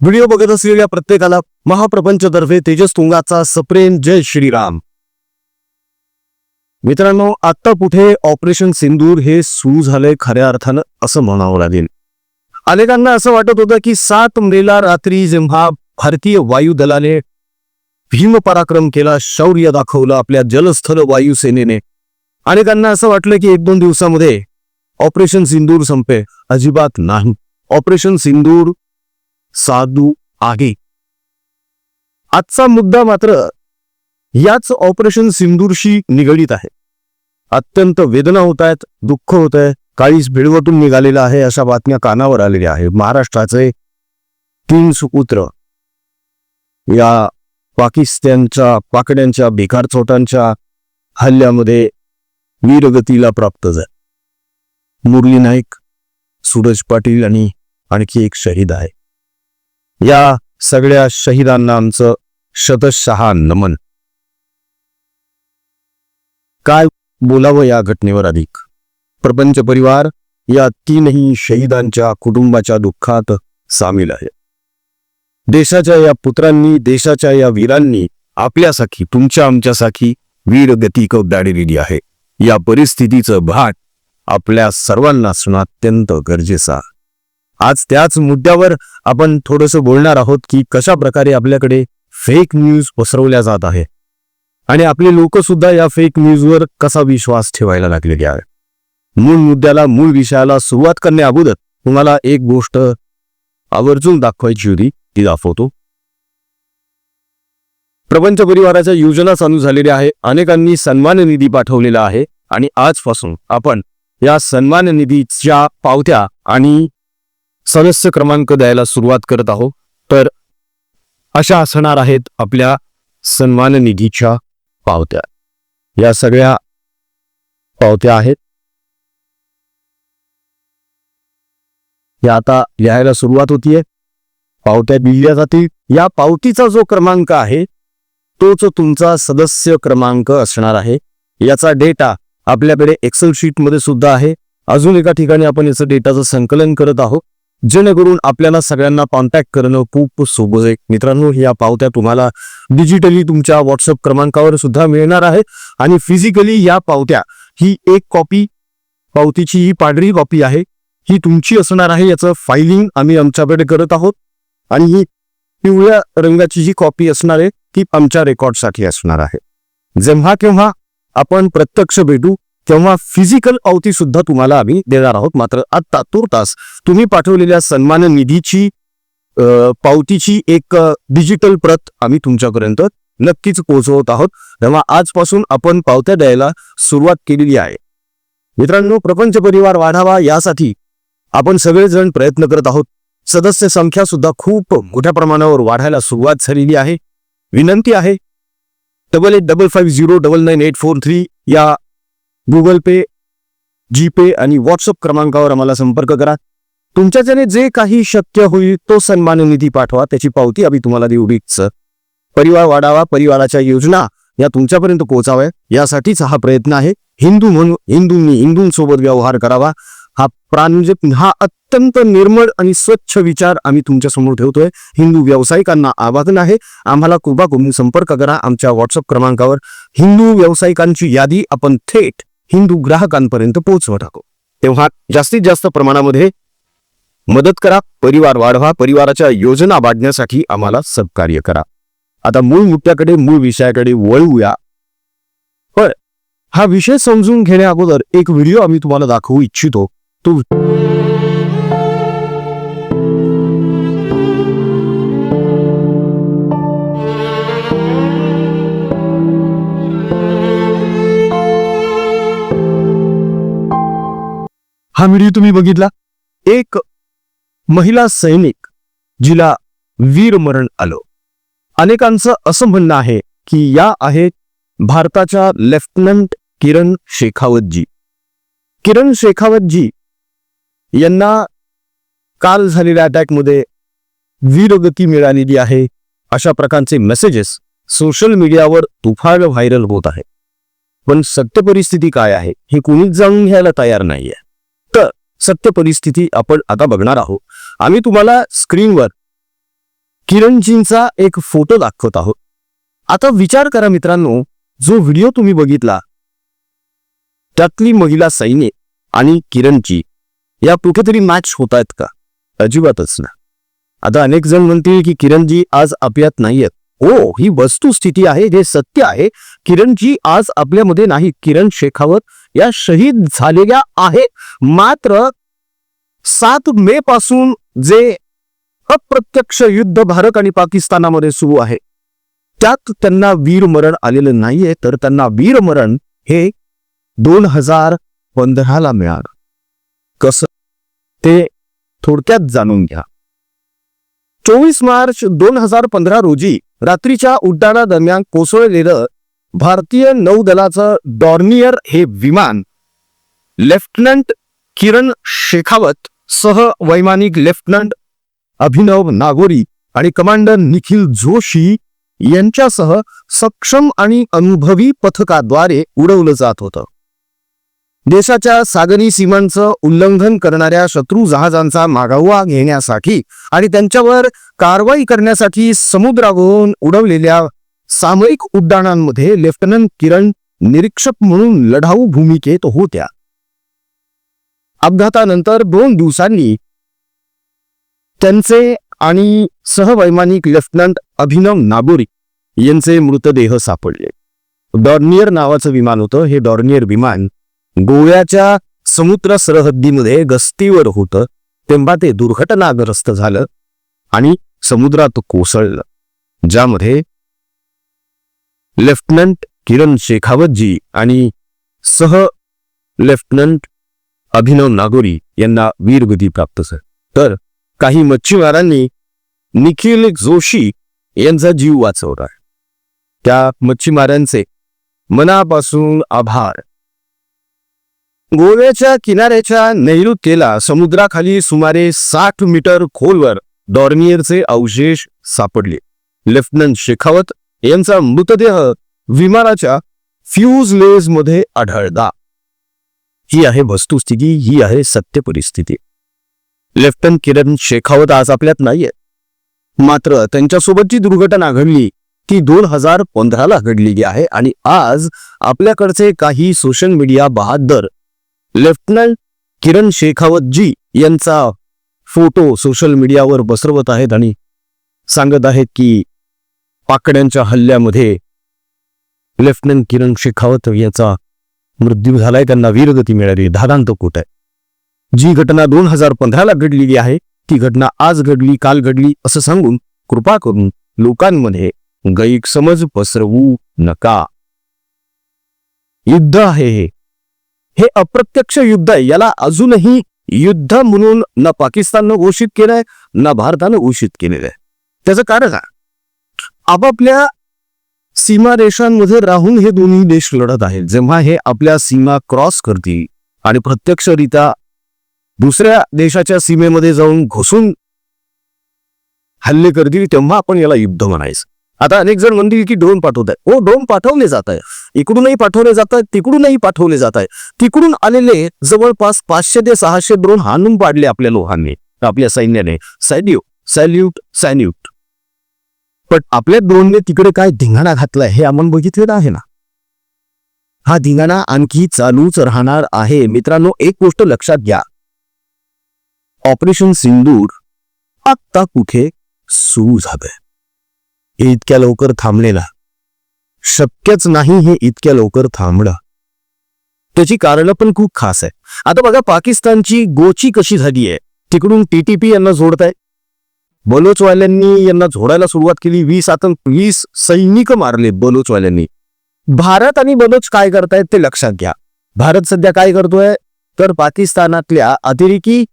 Video बघत असलेल्या प्रत्येकाला महाप्रपंचतर्फे तेजस तुंगाचा सप्रेम जय श्रीराम. मित्रांनो आता कुठे ऑपरेशन सिंदूर हे सुरू झालंय खऱ्या अर्थानं असं म्हणावं लागेल. अनेकांना असं वाटत होतं की सात मेला रात्री जेव्हा भारतीय वायुदलाने भीम पराक्रम केला शौर्य दाखवलं आपल्या जलस्थल वायुसेनेने. अनेकांना असं वाटलं की एक दोन दिवसामध्ये ऑपरेशन सिंदूर संपे अजिबात नाही. ऑपरेशन सिंदूर साधू आहे. आजचा मुद्दा मात्र याच ऑपरेशन सिंदूरशी निगडीत आहे. अत्यंत वेदना होत आहेत दुःख होत आहे काळीस भिडवटून निघालेला आहे अशा बातम्या कानावर आलेल्या आहे महाराष्ट्राचे तीन सुपुत्र या पाकिस्तानच्या पाकड्यांच्या बेकार हल्ल्यामध्ये वीरगतीला प्राप्त झाले. मुरली नाईक सूरज पाटील आणि आणखी एक शहीद आहे. या सगळ्या शहीदांना आमचं शतशहा नमन. काय बोलावं या घटनेवर अधिक? प्रपंच परिवार या तीनही शहीदांच्या कुटुंबाच्या दुःखात सामील आहे. देशाच्या या पुत्रांनी देशाच्या या वीरांनी आपल्यासाठी तुमच्या आमच्यासाठी वीर गती कवदाडलेली आहे. या परिस्थितीचं भाट आपल्या सर्वांना असणं अत्यंत गरजेचं आहे. आज त्याच मुद्द्यावर आपण थोडंसं बोलणार आहोत की कशा प्रकारे आपल्याकडे फेक न्यूज पसरवल्या जात आहे. आणि आपले लोक सुद्धा या फेक न्यूजवर कसा विश्वास ठेवायला लागलेले आहे. मूळ मुद्द्याला मूळ विषयाला सुरुवात करण्या अगोदर तुम्हाला एक गोष्ट आवर्जून दाखवायची होती ती दाखवतो. प्रपंच परिवाराच्या योजना चालू झालेल्या आहे अनेकांनी सन्मान निधी पाठवलेला आहे आणि आजपासून आपण या सन्मान निधीच्या पावत्या आणि सदस्य क्रमांक द्यायला सुरुवात करत आहोत. तर अशा असणार आहेत आपल्या सन्मान निधीच्या पावत्या. या सगळ्या पावत्या आहेत. या आता लिहायला सुरुवात होतीये. पावत्या दिल्या जातील. या पावतीचा जो क्रमांक आहे तोच तुमचा सदस्य क्रमांक असणार आहे. याचा डेटा आपल्याकडे एक्सेल शीटमध्ये सुद्धा आहे. अजून एका ठिकाणी आपण याचं डेटाचं संकलन करत आहोत. जेणेकरून आपल्याला सगळ्यांना कॉन्टॅक्ट करणं खूप सोपं आहे मित्रांनो या पावत्या तुम्हाला डिजिटली तुमच्या व्हॉट्सअप क्रमांकावर सुद्धा मिळणार आहे. आणि फिजिकली या पावत्या ही एक कॉपी पावतीची ही पांढरी कॉपी आहे. ही तुमची असणार आहे याचं फायलिंग आम्ही आमच्याकडे करत आहोत. आणि ही पिवळ्या रंगाची जी कॉपी असणार आहे ती आमच्या रेकॉर्डसाठी असणार आहे. जेव्हा केव्हा आपण प्रत्यक्ष भेटू तेव्हा फिजिकल अवती सुद्धा तुम्हाला आम्ही देणार आहोत. मात्र आत्ता तुर्तास तुम्ही पाठवलेल्या सन्मान निधीची पावतीची एक डिजिटल प्रत आम्ही तुमच्यापर्यंत नक्कीच पोहोचवत आहोत. तेव्हा आजपासून आपण पावत्या द्यायला सुरुवात केलेली आहे. मित्रांनो प्रपंच परिवार वाढावा यासाठी आपण सगळेजण प्रयत्न करत आहोत. सदस्य संख्या सुद्धा खूप मोठ्या प्रमाणावर वाढायला सुरुवात झालेली आहे. विनंती आहे double eight double five zero double nine eight four three या गुगल पे जीपे आणि व्हॉट्सअप क्रमांकावर आम्हाला संपर्क करा. तुमच्याच्याने जे काही शक्य होईल तो सन्मान निधी पाठवा त्याची पावती आम्ही तुम्हाला देऊ इच्छा परिवार वाढावा परिवाराच्या योजना या तुमच्यापर्यंत पोहोचाव्या यासाठीच हा प्रयत्न आहे. हिंदू म्हणून हिंदूंनी हिंदूंसोबत व्यवहार करावा. हा प्राण म्हणजे हा अत्यंत निर्मळ आणि स्वच्छ विचार आम्ही तुमच्यासमोर ठेवतोय. हिंदू व्यावसायिकांना आवाहन आहे. आम्हाला कृपा करून संपर्क करा आमच्या व्हॉट्सअप क्रमांकावर. हिंदू व्यावसायिकांची यादी आपण थेट हिंदू ग्राहकांपर्यंत पोहोचवत आहोत. तेव्हा जास्तीत जास्त प्रमाणामध्ये मदत करा परिवार वाढवा परिवाराच्या योजना वाढण्यासाठी आम्हाला सहकार्य करा. आता मूळ मुद्द्याकडे मूळ विषयाकडे वळूया. पण हा विषय समजून घेण्या अगोदर एक व्हिडिओ आम्ही तुम्हाला दाखवू इच्छितो. तो हा व्हिडिओ तुम्ही बघितला? एक महिला सैनिक जिला वीरमरण आलं. अनेकांचं असं म्हणणं आहे की या आहेत भारताच्या लेफ्टनंट किरण शेखावतजी. किरण शेखावतजी यांना काल झालेल्या अटॅकमध्ये वीरगती मिळालेली आहे. अशा प्रकारचे मेसेजेस सोशल मीडियावर तुफान व्हायरल होत आहे. पण सत्य परिस्थिती काय आहे हे कोणीच जाणून घ्यायला तयार नाहीये. आहे सत्य परिस्थिती आपण आता बघणार आहोत. आम्ही तुम्हाला स्क्रीनवर किरणजींचा एक फोटो दाखवत आहोत. आता विचार करा मित्रांनो जो व्हिडिओ तुम्ही बघितला त्यातली महिला सैनिक आणि किरणची या कुठेतरी मॅच होत आहेत का? अजिबातच ना. आता अनेक जण म्हणतील की किरणजी आज आपल्यात नाहीयेत. हो ही वस्तुस्थिती आहे हे सत्य आहे. किरणजी आज आपल्यामध्ये नाही. किरण शेखावत या शहीद झालेल्या आहेत. मात्र सात मे पासून जे अप्रत्यक्ष युद्ध भारत आणि पाकिस्तानामध्ये सुरू आहे त्यात त्यांना वीरमरण आलेलं नाहीये. तर त्यांना वीरमरण हे दोन हजार पंधराला मिळालं. कसं? ते थोडक्यात जाणून घ्या. चोवीस मार्च दोन हजार पंधरा रोजी रात्रीच्या उड्डाणादरम्यान कोसळलेलं भारतीय नौदलाचं डॉर्नियर हे विमान लेफ्टनंट किरण शेखावत सह वैमानिक लेफ्टनंट अभिनव नागोरी आणि कमांडर निखिल जोशी यांच्यासह सक्षम आणि अनुभवी पथकाद्वारे उडवलं जात होतं. देशाच्या सागरी सीमांचं उल्लंघन करणाऱ्या शत्रू जहाजांचा मागोवा घेण्यासाठी आणि त्यांच्यावर कारवाई करण्यासाठी समुद्रावरून उडवलेल्या सामरिक उड्डाणांमध्ये लेफ्टनंट किरण निरीक्षक म्हणून लढाऊ भूमिकेत होत्या. अपघातानंतर दोन दिवसांनी त्यांचे आणि सहवैमानिक लेफ्टनंट अभिनव नागोरी यांचे मृतदेह सापडले. डॉर्नियर नावाचं विमान होतं. हे डॉर्नियर विमान गोव्याच्या समुद्र सरहद्दीमध्ये गस्तीवर होतं तेव्हा ते दुर्घटनाग्रस्त झालं आणि समुद्रात कोसळलं ज्यामध्ये लेफ्टनंट किरण शेखावतजी आणि सह लेफ्टनंट अभिनव नागोरी यांना वीरगती प्राप्त झाली. तर काही मच्छीमारांनी निखिल जोशी यांचा जीव वाचवला. त्या मच्छीमारांचे मनापासून आभार. गोव्याच्या किनाऱ्याच्या नैऋत्येला समुद्राखाली सुमारे साठ मीटर खोलवर डॉर्नियरचे अवशेष सापडले. लेफ्टनंट शेखावत यांचा मृतदेह विमानाच्या फ्यूजमध्ये आढळला. ही आहे वस्तुस्थिती ही आहे सत्य परिस्थिती. लेफ्टनंट किरण शेखावत आज आपल्यात नाहीये. मात्र त्यांच्यासोबतची दुर्घटना घडली ती दोन हजार पंधराला घडलेली आहे आणि आज आपल्याकडचे काही सोशल मीडिया बहादर लेफ्टनंट किरण शेखावत जी यांचा फोटो सोशल मीडियावर पसरवत आहेत आणि सांगत आहेत की पाकड्यांच्या हल्ल्यामध्ये लेफ्टनंट किरण शेखावत याचा मृत्यू झालाय त्यांना वीरगती मिळाली. धादांत कोट आहे. जी घटना दोन हजार पंधराला घडलेली आहे ती घटना आज घडली काल घडली असं सांगून कृपा करून लोकांमध्ये गैरसमज पसरवू नका. युद्ध आहे हे. हे अप्रत्यक्ष युद्ध आहे. याला अजूनही युद्ध म्हणून ना पाकिस्ताननं घोषित केलंय ना भारतानं घोषित केलेलं आहे त्याचं कारण काय? आपापल्या सीमारेषांमध्ये राहून हे दोन्ही देश लढत आहेत. जेव्हा हे आपल्या सीमा क्रॉस करतील आणि प्रत्यक्षरित्या दुसऱ्या देशाच्या सीमेमध्ये जाऊन घुसून हल्ले करतील तेव्हा आपण याला युद्ध म्हणायचं. आता अनेक जण म्हणतील की ड्रोन पाठवत आहे हो ड्रोन पाठवले जात आहे इकडूनही पाठवले जात आहेत तिकडूनही पाठवले जात आहे तिकडून आलेले जवळपास पाचशे ते सहाशे ड्रोन हाणून पाडले आपल्या लोहांनी आपल्या सैन्याने. सॅल्यूट सॅल्यूट सॅल्यूट पण आपल्या ड्रोनने तिकडे काय धिंगाणा घातलाय हे आपण बघितलेलं आहे ना? हा धिंगाणा आणखी चालूच राहणार आहे. मित्रांनो एक गोष्ट लक्षात घ्या. ऑपरेशन सिंदूर आत्ता कुठे सुरू झालंय? हे इतक्या लवकर थांबले ना शक्यच नाही हे इतक्या लवकर थांबणं. त्याची कारणं पण खूप खास आहे. आता बघा पाकिस्तानची गोची कशी झाली आहे? तिकडून टीटीपी यांना जोडताय. बलोचवाल्यांनी यांना झोडायला सुरुवात केली. वीस आता वीस सैनिक मारले बलोचवाल्यांनी. भारत आणि बलोच काय करतायत ते लक्षात घ्या. भारत सध्या काय करतोय? तर पाकिस्तानातल्या अतिरेकी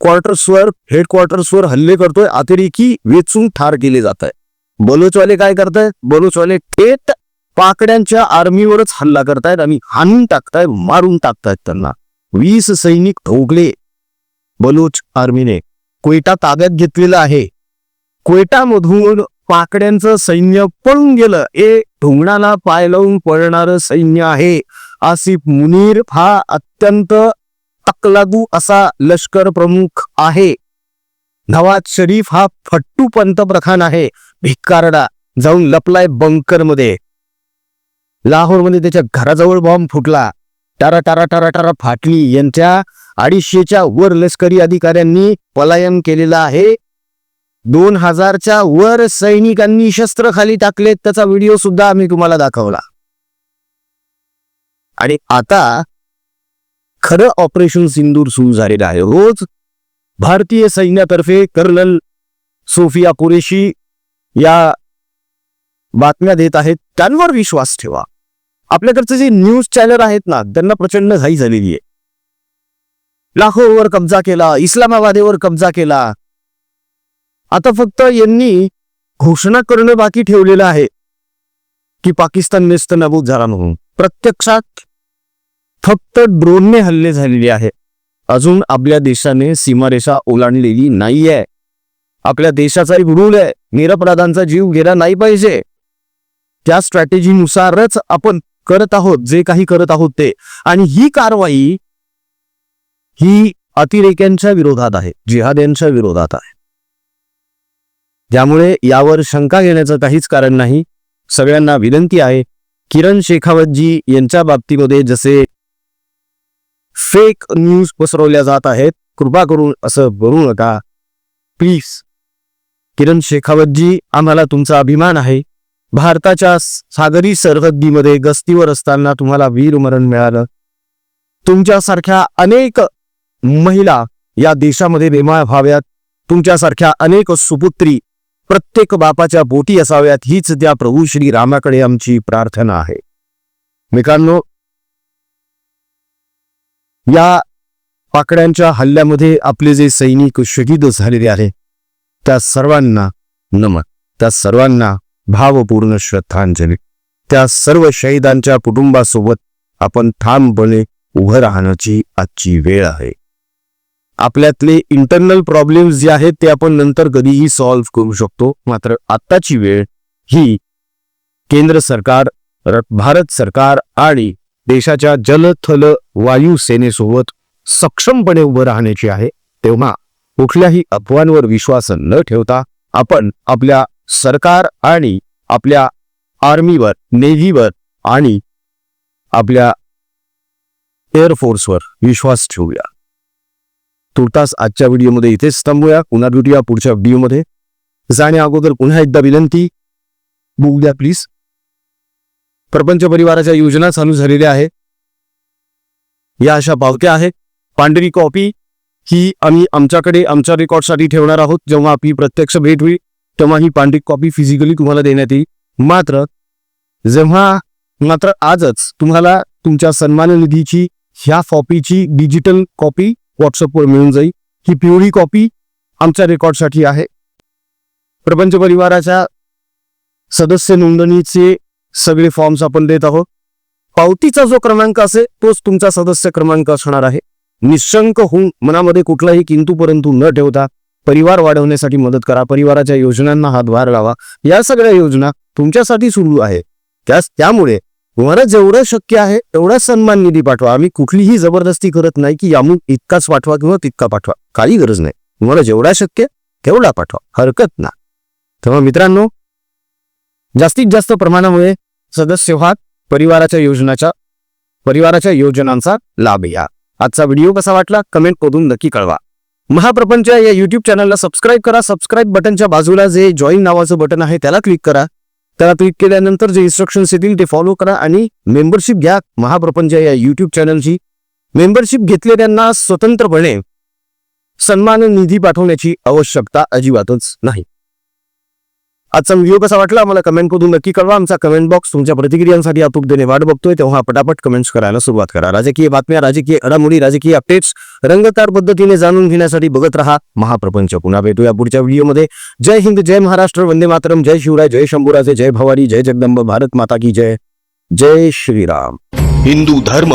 क्वार्टर्सवर हेडक्वार्टर्सवर हल्ले करतोय. अतिरेकी वेचून ठार केले जात आहे बलोचवाले काय करतायत? बलुचवाले थेट पाकड्यांच्या आर्मीवरच हल्ला करतायत आणि हाणून टाकताय मारून टाकतायत त्यांना. वीस सैनिक ठोकले बलोच आर्मीने. कोयटा ताब्यात घेतलेला आहे. कोयटामधून पाकड्यांचं सैन्य पळून गेलं. ए ढोंगणाला पाय लावून पळणारं सैन्य आहे. आसिफ मुनीर हा अत्यंत तकलादू असा लष्कर प्रमुख आहे. नवाज शरीफ हा फट्टू पंतप्रधान आहे. भिक्कारडा जाऊन लपलाय बंकरमध्ये. लाहोरमध्ये त्याच्या घराजवळ बॉम्ब फुटला. टारा टारा टारा टारा फाटली. यांच्या अडीचशेच्या वर लष्करी अधिकाऱ्यांनी पलायन केलेलं आहे. दोन हजारच्या वर सैनिकांनी शस्त्र खाली टाकलेत. त्याचा व्हिडिओ सुद्धा आम्ही तुम्हाला दाखवला. आणि आता खरं ऑपरेशन सिंदूर सुरू झालेलं आहे. रोज भारतीय सैन्यातर्फे कर्नल सोफिया कुरेशी या बातम्या देत आहेत. त्यांवर विश्वास ठेवा. आपल्याकडचे जे न्यूज चॅनल आहेत ना त्यांना प्रचंड घाई झालेली आहे. लाखोवर कब्जा केला इस्लामाबादेवर कब्जा केला. आता फक्त यांनी घोषणा करणं बाकी ठेवलेलं आहे. की पाकिस्तान नेस्त नबूद झाला म्हणून. प्रत्यक्षात फक्त ड्रोनने हल्ले झालेले आहे. अजून आपल्या देशाने सीमारेषा ओलांडलेली नाहीये. आपल्या देशाचा एक रूल आहे. निरपराधांचा जीव गेला नाही पाहिजे. त्या स्ट्रॅटेजीनुसारच आपण करत आहोत जे काही करत आहोत ते. आणि ही कारवाई ही अतिरेक्यांच्या विरोधात आहे जिहाद्यांच्या विरोधात आहे. त्यामुळे यावर शंका घेण्याचं काहीच कारण नाही. सगळ्यांना विनंती आहे किरण शेखावतजी यांच्या बाबतीमध्ये जसे फेक न्यूज पसरवल्या जात आहेत कृपा करून असं करू नका. प्लीज किरण शेखावतजी आम्हाला तुमचा अभिमान आहे. भारताच्या सागरी सरहद्दीमध्ये गस्तीवर असताना तुम्हाला वीरमरण मिळालं. तुमच्यासारख्या अनेक महिला या देशामध्ये बेमाळ व्हाव्यात. तुमच्यासारख्या अनेक सुपुत्री प्रत्येक बापाच्या बोटी असाव्यात हीच त्या प्रभू श्री रामाकडे आमची प्रार्थना आहे. मित्रांनो या पाकड्यांच्या हल्ल्यामध्ये आपले जे सैनिक शहीद झालेले आहे त्या सर्वांना नमन. त्या सर्वांना भावपूर्ण श्रद्धांजली. त्या सर्व शहीदांच्या कुटुंबासोबत आपण ठामपणे उभं राहण्याची आजची वेळ आहे. आपल्यातले इंटरनल प्रॉब्लेम्स जे आहेत ते आपण नंतर कधीही सॉल्व्ह करू शकतो. मात्र आत्ताची वेळ ही केंद्र सरकार भारत सरकार आणि देशाच्या जल थल वायू सेनेसोबत सक्षमपणे उभं राहण्याची आहे. तेव्हा कुठल्याही अफवांवर विश्वास न ठेवता आपण आपल्या सरकार आणि आपल्या आर्मीवर नेव्हीवर आणि आपल्या एअरफोर्सवर विश्वास ठेवूया. तुर्तास आजच्या व्हिडिओमध्ये इथेच थांबूया. पुन्हा भेटूया पुढच्या व्हिडिओमध्ये. जाण्या अगोदर पुन्हा एकदा विनंती बघू द्या प्लीज प्रपंच परिवाराच्या योजना चालू झालेल्या आहे. या अशा पावत्या आहेत पांढरी कॉपी ही आम्ही आमच्याकडे आमच्या रेकॉर्डसाठी ठेवणार आहोत. जेव्हा आपली प्रत्यक्ष भेट होईल तेव्हा ही पांढरी कॉपी फिजिकली तुम्हाला देण्यात येईल. मात्र जेव्हा मात्र आजच तुम्हाला तुमच्या सन्मान निधीची ह्या कॉपीची डिजिटल कॉपी व्हॉट्सअपवर मिळून जाईल. ही पिवळी कॉपी आमच्या रेकॉर्डसाठी आहे. प्रपंच परिवाराच्या सदस्य नोंदणीचे सगळे फॉर्म्स आपण देत आहोत. पावतीचा जो क्रमांक असेल तोच तुमचा सदस्य क्रमांक असणार आहे. निशंक होऊन मनामध्ये कुठलाही किंतू परंतु न ठेवता परिवार वाढवण्यासाठी मदत करा परिवाराच्या योजनांना हातभार लावा. या सगळ्या योजना तुमच्यासाठी सुरू आहे. त्यास त्यामुळे तुम्हाला जेवढं शक्य आहे तेवढा सन्मान निधी पाठवा. आम्ही कुठलीही जबरदस्ती करत नाही की यामून इतकाच पाठवा किंवा तितका पाठवा. काही गरज नाही. तुम्हाला जेवढा शक्य तेवढा पाठवा. हरकत ना तेव्हा मित्रांनो जास्तीत जास्त प्रमाणामुळे सदस्य व्हा परिवाराच्या योजनाच्या परिवाराच्या योजनांचा लाभ या आजचा व्हिडिओ कसा वाटला कमेंट करून नक्की कळवा. महाप्रपंच या युट्यूब चॅनलला सबस्क्राईब करा सबस्क्राईब बटनच्या बाजूला जे जॉईन नावाचं बटन आहे त्याला क्लिक करा. त्याला क्लिक केल्यानंतर जे इन्स्ट्रक्शन्स येतील ते फॉलो करा आणि मेंबरशिप घ्या महाप्रपंच या युट्यूब चॅनलची मेंबरशिप घेतलेल्यांना स्वतंत्रपणे सन्मान निधी पाठवण्याची आवश्यकता अजिबातच नाही. आजचा व्हिडिओ कसा वाटला आम्हाला कमेंट करून नक्की कळवा. आमचा कमेंट बॉक्स तुमच्या प्रतिक्रियांसाठी देणे वाट बघतोय. तेव्हा पटापट कमेंट्स करायला सुरुवात करा. राजकीय बातम्या राजकीय घडामोडी राजकीय अपडेट्स रंगतार पद्धतीने जाणून घेण्यासाठी बघत राहा महाप्रपंच. पुन्हा भेटूया पुढच्या व्हिडिओमध्ये जय हिंद जय महाराष्ट्र वंदे मातरम. जय शिवराय जय शंभूराजे जय भवारी जय जगदंब भारत माता की जय. जय श्रीराम. हिंदू धर्म